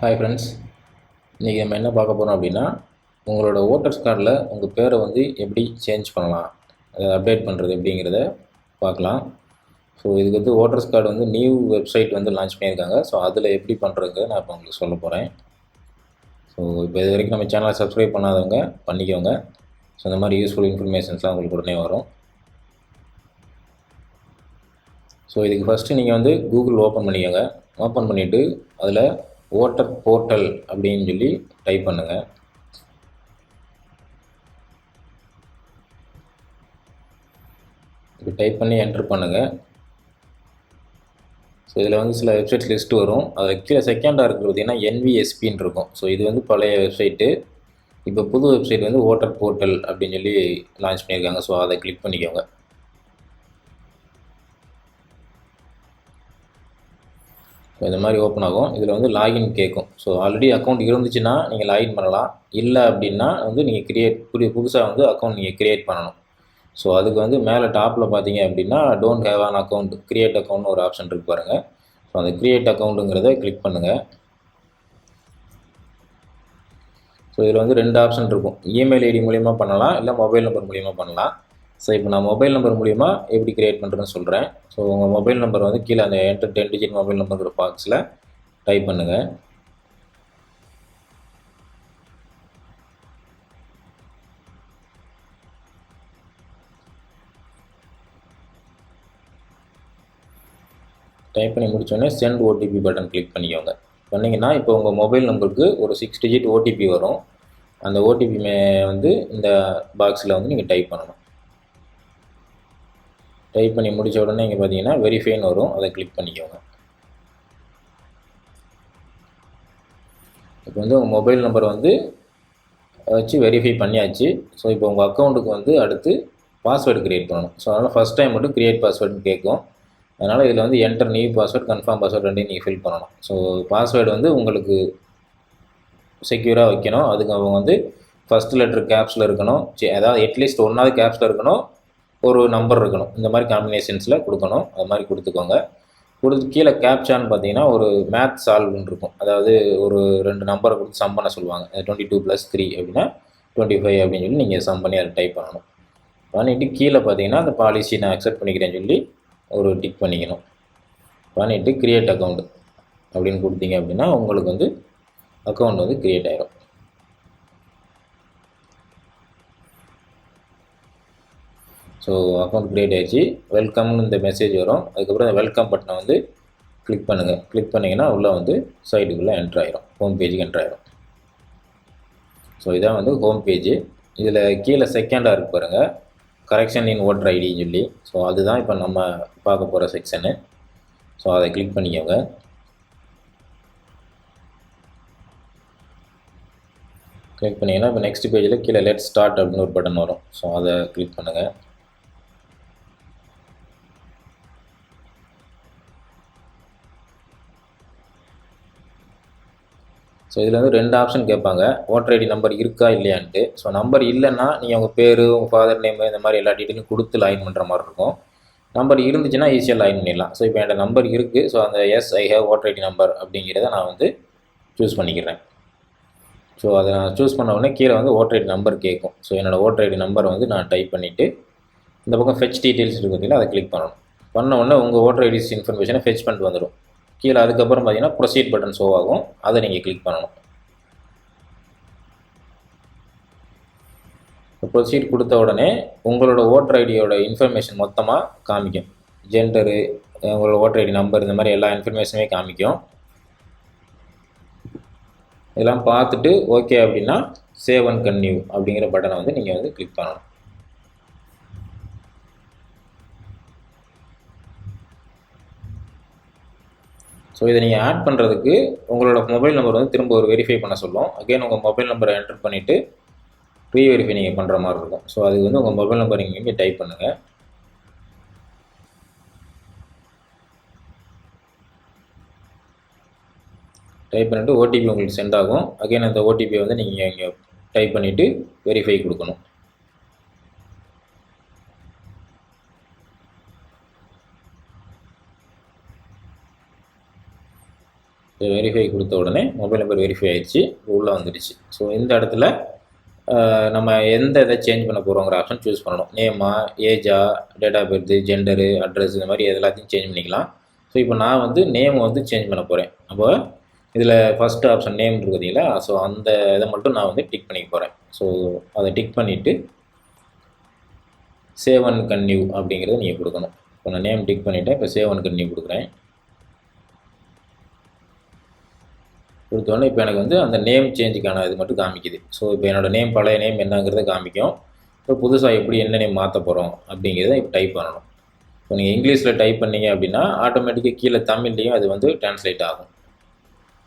Hi friends இன்றைக்கி நம்ம என்ன பார்க்க போகிறோம் அப்படின்னா உங்களோட ஓட்டர்ஸ் கார்டில் உங்கள் பேரை வந்து எப்படி சேஞ்ச் பண்ணலாம்? அதை அப்டேட் பண்ணுறது எப்படிங்கிறத பார்க்கலாம். ஸோ இதுக்கு வந்து ஓட்டர்ஸ் கார்டு வந்து நியூ வெப்சைட் வந்து லான்ச் பண்ணியிருக்காங்க. ஸோ அதில் எப்படி பண்ணுறதுங்க நான் இப்போ உங்களுக்கு சொல்ல போகிறேன் ஸோ இப்போ இது வரைக்கும் நம்ம சேனலை சப்ஸ்கிரைப் பண்ணாதவங்க பண்ணிக்கோங்க. ஸோ இந்த மாதிரி யூஸ்ஃபுல் இன்ஃபர்மேஷன்ஸ்லாம் உங்களுக்கு உடனே வரும். ஸோ இதுக்கு ஃபஸ்ட்டு நீங்கள் வந்து கூகுள் ஓப்பன் பண்ணிக்கோங்க. ஓப்பன் பண்ணிவிட்டு அதில் ஓட்டர் போர்ட்டல் அப்படின்னு சொல்லி டைப் பண்ணுங்கள் இப்போ டைப் பண்ணி என்ட்ரு பண்ணுங்கள் ஸோ இதில் வந்து சில வெப்சைட்ஸ் லிஸ்ட் வரும். அதில் கீழே செகண்டாக இருக்கிறது பார்த்தீங்கன்னா என்விஎஸ்பின்னு இருக்கும். ஸோ இது வந்து பழைய வெப்சைட்டு இப்போ புது வெப்சைட் வந்து ஓட்டர் போர்ட்டல் அப்படின்னு சொல்லி லான்ச் பண்ணியிருக்காங்க. ஸோ அதை கிளிக் பண்ணிக்கோங்க. ஸோ இந்த மாதிரி ஓப்பன் ஆகும். இதில் வந்து லாகின் கேட்கும் ஸோ ஆல்ரெடி அக்கௌண்ட் இருந்துச்சுன்னா நீங்கள் லாகின் பண்ணலாம். இல்லை அப்படின்னா வந்து நீங்கள் கிரியேட் புதிய புதுசாக வந்து அக்கௌண்ட் நீங்கள் கிரியேட் பண்ணணும். ஸோ அதுக்கு வந்து மேலே டாப்பில் பார்த்தீங்க அப்படின்னா don't have an account create அக்கௌண்ட்னு ஒரு ஆப்ஷன் இருக்கு பாருங்கள் ஸோ அந்த கிரியேட் அக்கௌண்ட்டுங்கிறத கிளிக் பண்ணுங்கள் ஸோ இதில் வந்து ரெண்டு ஆப்ஷன் இருக்கும். இமெயில் ஐடி மூலிமா பண்ணலாம் இல்லை மொபைல் நம்பர் மூலிமா பண்ணலாம். ஸோ இப்போ நான் மொபைல் நம்பர் மூலிமா எப்படி கிரியேட் பண்ணுறேன்னு சொல்கிறேன் ஸோ உங்கள் மொபைல் நம்பர் வந்து கீழே அந்த enter ten digit mobile number பாக்ஸில் டைப் பண்ணுங்கள் டைப் பண்ணி முடித்தோடனே சென்ட் ஓடிபி பட்டன் கிளிக் பண்ணிக்கோங்க. பண்ணிங்கன்னா இப்போ உங்கள் மொபைல் நம்பருக்கு ஒரு சிக்ஸ் டிஜிட் ஓடிபி வரும். அந்த ஓடிபி மே வந்து இந்த பாக்ஸில் வந்து நீங்கள் டைப் பண்ணணும். டைப் பண்ணி முடித்த உடனே இங்கே பார்த்தீங்கன்னா வெரிஃபைன்னு வரும். அதை கிளிக் பண்ணிக்கோங்க. இப்போ வந்து உங்கள் மொபைல் நம்பர் வந்து வச்சு வெரிஃபை பண்ணியாச்சு. ஸோ இப்போ உங்கள் அக்கௌண்ட்டுக்கு வந்து அடுத்து பாஸ்வேர்டு க்ரியேட் பண்ணணும். ஸோ அதனால் ஃபஸ்ட் டைம் மட்டும் க்ரியேட் பாஸ்வேர்டுன்னு கேட்கும். அதனால் இதில் வந்து enter new password confirm password ரெண்டையும் நீங்கள் ஃபில் பண்ணணும். ஸோ பாஸ்வேர்டு வந்து உங்களுக்கு செக்யூராக வைக்கணும். அதுக்கு அவங்க வந்து ஃபஸ்ட் லெட்ரு கேப்ஸில் இருக்கணும். சரி அதாவது அட்லீஸ்ட் ஒன்றாவது கேப்ஸில் இருக்கணும். ஒரு நம்பர் இருக்கணும். இந்த மாதிரி காம்பினேஷன்ஸில் கொடுக்கணும். அது மாதிரி கொடுத்துக்கோங்க. கொடுத்து கீழே கேப்சான்னு பார்த்தீங்கன்னா ஒரு மேத் சால்வ்னு இருக்கும். அதாவது ஒரு ரெண்டு நம்பரை கொடுத்து சம் பண்ண சொல்லுவாங்க. டுவெண்ட்டி டூ ப்ளஸ் த்ரீ அப்படின்னா டுவெண்ட்டி ஃபைவ் அப்படின்னு சொல்லி நீங்கள் சம் பண்ணி அதை டைப் பண்ணணும். பண்ணிவிட்டு கீழே பார்த்தீங்கன்னா அந்த பாலிசி நான் அக்செப்ட் பண்ணிக்கிறேன்னு சொல்லி ஒரு டிக் பண்ணிக்கணும். பண்ணிவிட்டு க்ரியேட் அக்கௌண்ட் அப்படின்னு கொடுத்தீங்க அப்படின்னா உங்களுக்கு வந்து அக்கௌண்ட் வந்து க்ரியேட் ஆகிடும் ஸோ அக்கௌண்ட் க்ரியேட் ஆயிடுச்சு. வெல்கம்னு இந்த மெசேஜ் வரும். அதுக்கப்புறம் இந்த வெல்கம் பட்டனை வந்து கிளிக் பண்ணுங்கள் கிளிக் பண்ணிங்கன்னா உள்ளே வந்து சைட்டுக்குள்ளே என்ட்ரு ஆயிரும். ஹோம் பேஜுக்கு என்ட்ரு ஆயிரும். ஸோ இதான் வந்து ஹோம் பேஜ் இதில் கீழே செகண்டாக இருக்கு பாருங்கள் கரெக்ஷன் இன் ஓட்டர் ஐடின்னு சொல்லி. ஸோ அதுதான் இப்போ நம்ம பார்க்க போகிற செக்ஷனு ஸோ அதை கிளிக் பண்ணிக்கோங்க. கிளிக் பண்ணிங்கன்னா இப்போ நெக்ஸ்ட் பேஜில் கீழே லெட் ஸ்டார்ட் அப்படின்னு ஒரு பட்டன் வரும். ஸோ அதை கிளிக் பண்ணுங்கள் ஸோ இதில் வந்து ரெண்டு ஆப்ஷன் கேட்பாங்க. ஓட்டர் ஐடி நம்பர் இருக்கா இல்லையான்ட்டு. ஸோ நம்பர் இல்லைன்னா நீங்கள் உங்கள் பேர் உங்கள் ஃபாதர் நேம் இந்த மாதிரி எல்லா டீட்டெயிலும் கொடுத்து லாயின் பண்ணுற மாதிரி இருக்கும். நம்பர் இருந்துச்சுன்னா ஈஸியாக லாயின் பண்ணிடலாம். ஸோ இப்போ என்கிட்ட நம்பர் இருக்குது ஸோ அந்த yes I have voter ID number அப்படிங்கிறத நான் வந்து சூஸ் பண்ணிக்கிறேன். ஸோ அதை நான் சூஸ் பண்ண உடனே கீழே வந்து ஓட்டர் ஐடி நம்பர் கேட்கும். ஸோ என்னோடய ஓட்டர் ஐடி நம்பரை வந்து நான் டைப் பண்ணிவிட்டு இந்த பக்கம் ஃபெச் டீட்டெயில்ஸ் இருக்கு பார்த்தீங்கன்னா அதை கிளிக் பண்ணணும். பண்ண உடனே உங்கள் ஓட்டர் ஐடிஸ் இன்ஃபர்மேஷனை ஃபெச் பண்ணிட்டு வந்துடும் கீழே அதுக்கப்புறம் பார்த்தீங்கன்னா ப்ரொசீட் பட்டன் ஷோ ஆகும். அதை நீங்கள் கிளிக் பண்ணணும். ப்ரொசீட் கொடுத்த உடனே உங்களோட ஓட்டர் ஐடியோட இன்ஃபர்மேஷன் மொத்தமாக காமிக்கும். ஜெண்டரு உங்களோட ஓட்டர் ஐடி நம்பர் இந்த மாதிரி எல்லா இன்ஃபர்மேஷனுமே காமிக்கும். இதெல்லாம் பார்த்துட்டு ஓகே அப்படின்னா சேவ் அண்ட் கன்டினியூ அப்படிங்கிற பட்டனை வந்து நீங்கள் வந்து கிளிக் பண்ணணும். ஸோ இதை நீங்கள் ஆட் பண்ணுறதுக்கு உங்களோட மொபைல் நம்பர் வந்து திரும்ப ஒரு வெரிஃபை பண்ண சொல்லும். அகைன் உங்கள் மொபைல் நம்பரை என்டர் பண்ணிவிட்டு ப்ரீ வெரிஃபை நீங்கள் பண்ணுற மாதிரி இருக்கும். ஸோ அதுக்கு வந்து உங்கள் மொபைல் நம்பர் நீங்கள் இங்கே டைப் பண்ணுங்கள் டைப் பண்ணிவிட்டு ஓடிபி உங்களுக்கு சென்ட் ஆகும். அகைன் அந்த ஓடிபியை வந்து நீங்கள் இங்கே டைப் பண்ணிவிட்டு வெரிஃபை கொடுக்கணும். வெரிஃபை கொடுத்த உடனே மொபைல் நம்பர் வெரிஃபை ஆயிடுச்சு உள்ளே வந்துடுச்சு. ஸோ இந்த இடத்துல நம்ம எந்த இதை சேஞ்ச் பண்ண போகிறோங்கிற ஆப்ஷன் சூஸ் பண்ணணும். நேமா ஏஜா date of birth gender address இந்த மாதிரி எல்லாத்தையும் சேஞ்ச் பண்ணிக்கலாம். ஸோ இப்போ நான் வந்து நேம் வந்து சேஞ்ச் பண்ண போகிறேன் அப்போ இதில் ஃபஸ்ட் ஆப்ஷன் நேம் இருக்கு ஸோ அந்த இதை மட்டும் நான் வந்து டிக் பண்ணிக்க போகிறேன் ஸோ அதை டிக் பண்ணிவிட்டு சேவ் அண்ட் அப்படிங்கிறத நீங்கள் கொடுக்கணும். இப்போ நான் நேம் டிக் பண்ணிவிட்டேன் இப்போ சேவ் அண்ட் கொடுக்குறேன். கொடுத்தோடனே இப்போ எனக்கு வந்து அந்த நேம் சேஞ்சுக்கான இது மட்டும் காமிக்குது. ஸோ இப்போ என்னோடய நேம் பழைய நேம் என்னங்கிறத காமிக்கும். இப்போ புதுசாக எப்படி என்ன நேம் மாற்ற போகிறோம் அப்படிங்கிறத இப்போ டைப் பண்ணணும். இப்போ நீங்கள் இங்கிலீஷில் டைப் பண்ணீங்க அப்படின்னா ஆட்டோமேட்டிக்காக கீழே தமிழ்லேயும் அது வந்து டிரான்ஸ்லேட் ஆகும்.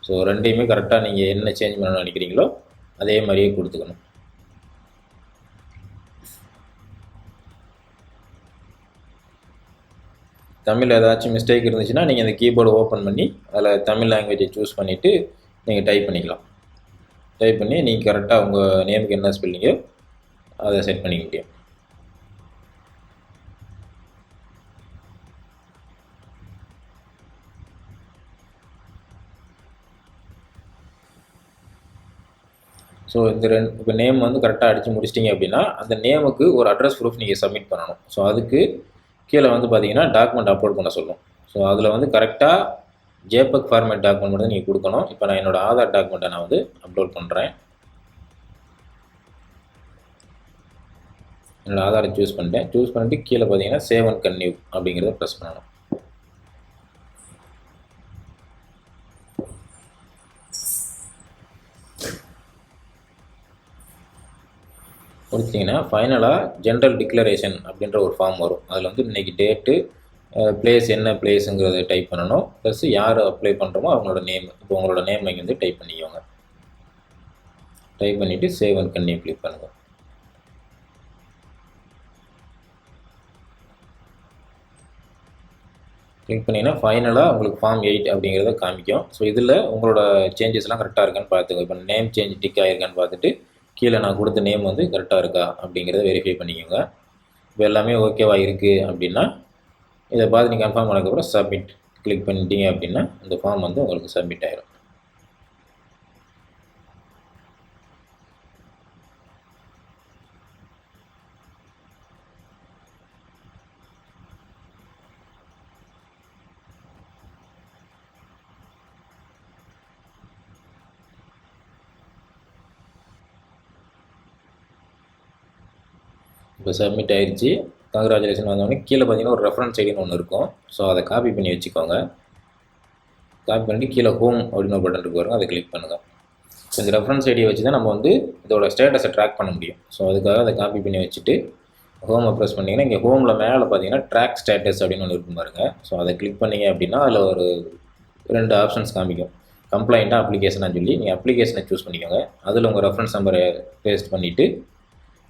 ஸோ ரெண்டையுமே கரெக்டாக நீங்கள் என்ன சேஞ்ச் பண்ணணும்னு நினைக்கிறீங்களோ அதே மாதிரியே கொடுத்துக்கணும். தமிழ் ஏதாச்சும் மிஸ்டேக் இருந்துச்சுன்னா நீங்கள் அந்த கீபோர்டு ஓப்பன் பண்ணி அதில் தமிழ் லாங்குவேஜை சூஸ் பண்ணிவிட்டு நீங்கள் டைப் பண்ணிக்கலாம். டைப் பண்ணி நீங்கள் கரெக்டாக உங்கள் நேமுக்கு என்ன ஸ்பெல்லிங்கோ அதை செட் பண்ணிக்க முடியும். ஸோ இந்த ரெண்டு இப்போ நேம் வந்து கரெக்டாக அடித்து முடிச்சிட்டிங்க அப்படின்னா அந்த நேமுக்கு ஒரு அட்ரஸ் ப்ரூஃப் நீங்கள் சப்மிட் பண்ணணும். ஸோ அதுக்கு கீழே வந்து பார்த்தீங்கன்னா டாக்குமெண்ட் அப்லோட் பண்ண சொல்லும். ஸோ அதில் வந்து கரெக்டாக ஜேபக் ஃபார்மேட் டாக்குமெண்ட் வந்து நீங்கள் கொடுக்கணும். இப்போ நான் என்னோடய ஆதார் டாக்குமெண்ட்டை நான் வந்து அப்லோட் பண்ணுறேன் என்னோட ஆதாரை சூஸ் பண்ணிட்டேன். சூஸ் பண்ணிட்டு கீழே பார்த்தீங்கன்னா சேவ் அண்ட் கன்னியூ அப்படிங்கிறத ப்ரெஸ் பண்ணணும். கொடுத்தீங்கன்னா ஃபைனலாக ஜென்ரல் டிக்ளரேஷன் அப்படின்ற ஒரு ஃபார்ம் வரும். அதில் வந்து இன்றைக்கி டேட்டு பிளேஸ் என்ன பிளேஸுங்கிறத டைப் பண்ணணும். ப்ளஸ் யார் அப்ளை பண்ணுறோமோ அவங்களோட நேம் இப்போ உங்களோட நேம் இங்கே வந்து டைப் பண்ணிக்கோங்க. டைப் பண்ணிவிட்டு சேவ் அண்ட் கன்னியூ கிளிக் பண்ணுங்கள் கிளிக் பண்ணிங்கன்னா ஃபைனலாக உங்களுக்கு ஃபார்ம் எயிட் அப்படிங்கிறத காமிக்கும். ஸோ இதில் உங்களோட சேஞ்சஸ்லாம் கரெக்டாக இருக்கான்னு பார்த்துங்க இப்போ நேம் சேஞ்ச் டிக் ஆகிருக்கான்னு பார்த்துட்டு கீழே நான் கொடுத்த நேம் வந்து கரெக்டாக இருக்கா அப்படிங்கிறத வெரிஃபை பண்ணிக்கோங்க. இப்போ எல்லாமே ஓகேவாக இருக்குது அப்படின்னா இதை பார்த்து நீங்கள் கன்ஃபார்ம் பண்ணதுக்கப்புறம் சப்மிட் கிளிக் பண்ணிட்டீங்க அப்படின்னா இந்த ஃபார்ம் வந்து உங்களுக்கு சப்மிட் ஆகிடும் இப்போ சப்மிட் ஆயிடுச்சு கங்க்ராச்சுலேஷன் வந்தோடனே கீழே பார்த்தீங்கன்னா ஒரு ரெஃபரன்ஸ் ஐடின்னு ஒன்று இருக்கும். ஸோ அதை காப்பி பண்ணி வச்சுக்கோங்க. காப்பி பண்ணிட்டு கீழே ஹோம் அப்படின்னு ஒரு பட்டன் இருக்கு வரும் அதை கிளிக் பண்ணுங்கள் ஸோ இந்த ரெஃபரன்ஸ் ஐடியை வச்சு தான் நம்ம வந்து இதோட ஸ்டேட்டஸை ட்ராக் பண்ண முடியும். ஸோ அதுக்காக அதை காப்பி பண்ணி வச்சுட்டு ஹோம் ப்ரெஸ் பண்ணிங்கன்னா இங்கே ஹோமில் மேலே பார்த்தீங்கன்னா ட்ராக் ஸ்டேட்டஸ் அப்படின்னு ஒன்று இருக்கும் பாருங்க. ஸோ அதை கிளிக் பண்ணீங்க அப்படின்னா அதில் ஒரு ரெண்டு ஆப்ஷன்ஸ் காமிக்கும். கம்ப்ளைண்ட்டாக அப்ளிகேஷனாக சொல்லி நீங்கள் அப்ளிகேஷனை சூஸ் பண்ணிக்கோங்க. அதில் உங்கள் ரெஃபரன்ஸ் நம்பரை பேஸ்ட் பண்ணிவிட்டு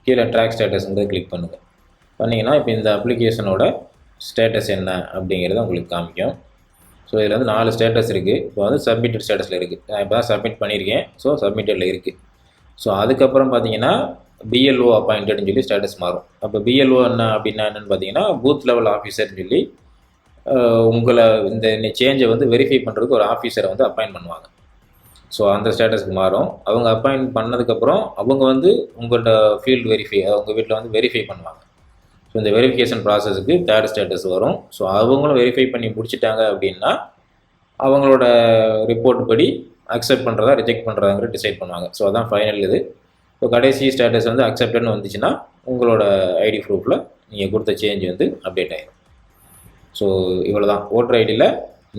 கீழே ட்ராக் ஸ்டேட்டஸ்ங்கிறத கிளிக் பண்ணுங்கள் பண்ணிங்கன்னா இப்போ இந்த அப்ளிகேஷனோட ஸ்டேட்டஸ் என்ன அப்படிங்கிறத உங்களுக்கு காமிக்கும். ஸோ இதில் வந்து நாலு ஸ்டேட்டஸ் இருக்குது இப்போ வந்து சப்மிட்டட் ஸ்டேட்டஸில் இருக்குது நான் இப்போ தான் சப்மிட் பண்ணியிருக்கேன் ஸோ சப்மிட்டடில் இருக்குது ஸோ அதுக்கப்புறம் பார்த்தீங்கன்னா பிஎல்ஓ அப்பாயிண்டட்னு சொல்லி ஸ்டேட்டஸ் மாறும். அப்போ பிஎல்ஓ என்ன அப்படின்னா என்னென்னு பார்த்தீங்கன்னா பூத் லெவல் ஆஃபீஸர்னு சொல்லி உங்களை இந்த சேஞ்சை வந்து வெரிஃபை பண்ணுறதுக்கு ஒரு ஆஃபீஸரை வந்து அப்பாயின் பண்ணுவாங்க. ஸோ அந்த ஸ்டேட்டஸ்க்கு மாறும். அவங்க அப்பாயின் பண்ணதுக்கப்புறம் அவங்க வந்து உங்கள்கிட்ட ஃபீல்டு வெரிஃபை உங்கள் வீட்டில் வந்து வெரிஃபை பண்ணுவாங்க. ஸோ இந்த வெரிஃபிகேஷன் ப்ராசஸுக்கு தேர்ட் ஸ்டேட்டஸ் வரும். ஸோ அவங்களும் வெரிஃபை பண்ணி முடிச்சிட்டாங்க அப்படின்னா அவங்களோட ரிப்போர்ட் படி அக்செப்ட் பண்ணுறதா ரிஜெக்ட் பண்ணுறதாங்கிற டிசைட் பண்ணுவாங்க. ஸோ அதான் ஃபைனல் இது. இப்போ கடைசி ஸ்டேட்டஸ் வந்து அக்செப்டட்னு வந்துச்சுன்னா உங்களோட ஐடி ப்ரூஃபில் நீங்கள் கொடுத்த சேஞ்ச் வந்து அப்டேட் ஆகிடும் ஸோ இவ்வளோ தான் ஓட்டர் ஐடியில்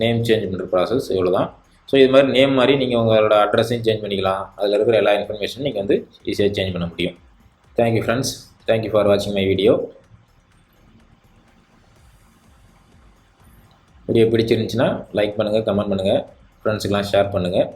நேம் சேஞ்ச் பண்ணுற ப்ராசஸ் இவ்வளோ தான் ஸோ இது மாதிரி நேம் மாதிரி நீங்கள் உங்களோட அட்ரஸையும் சேஞ்ச் பண்ணிக்கலாம். அதில் இருக்கிற எல்லா இன்ஃபர்மேஷனும் நீங்கள் வந்து ஈஸியாக சேஞ்ச் பண்ண முடியும். Thank you friends thank you for வாட்சிங் மை வீடியோ வீடியோ பிடிச்சிருந்துச்சுன்னா லைக் பண்ணுங்கள் கமெண்ட் பண்ணுங்கள் ஃப்ரெண்ட்ஸுக்கெலாம் ஷேர் பண்ணுங்கள்